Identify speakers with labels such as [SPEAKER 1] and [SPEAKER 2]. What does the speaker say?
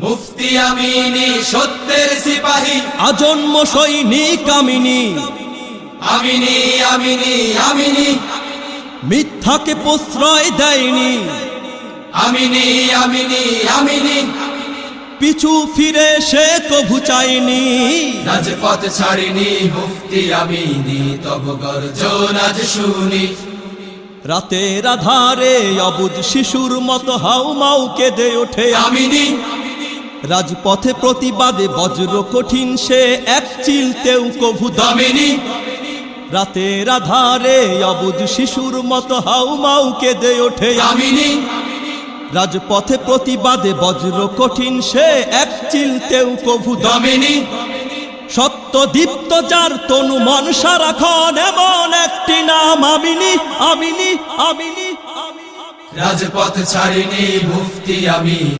[SPEAKER 1] মুফতি আমিনী সত্যের সিপাহী।
[SPEAKER 2] আজন্ম সৈনিক আমিনী।
[SPEAKER 1] আমিনী আমিনী আমিনী।
[SPEAKER 2] মিথ্যাকে প্রশ্রয় দেয়নি।
[SPEAKER 1] আমিনী আমিনী আমিনী।
[SPEAKER 2] পিছু ফিরে সে কভু চায়নি
[SPEAKER 1] রাজপথ ছাড়িনি মুফতি আমিনী তব গর্জন আজ শুনি।
[SPEAKER 2] রাতের আধারে অবুজ শিশুর মতো হাউ মাউ কেঁদে ওঠে
[SPEAKER 1] আমিনী।
[SPEAKER 2] রাজপথে প্রতিবাদে বজ্র কঠিন সে এক চিলতেও কভু দামে
[SPEAKER 1] দামিনী।
[SPEAKER 2] রাতের আধারে অবুজ শিশুর মতো হাউ মাউ কেঁদে ওঠে
[SPEAKER 1] আমিনী।
[SPEAKER 2] রাজপথে প্রতিবাদে বজ্র কঠিন সে এক চিলতেও কভু দামে
[SPEAKER 1] দামিনী।
[SPEAKER 2] সত্য দীপ্ত যার তনু মন সারাক্ষণ এমন একটি নাম আমিনি আমিনি আমিনি।
[SPEAKER 1] রাজপথ ছাড়িনি, মুফতি আমি।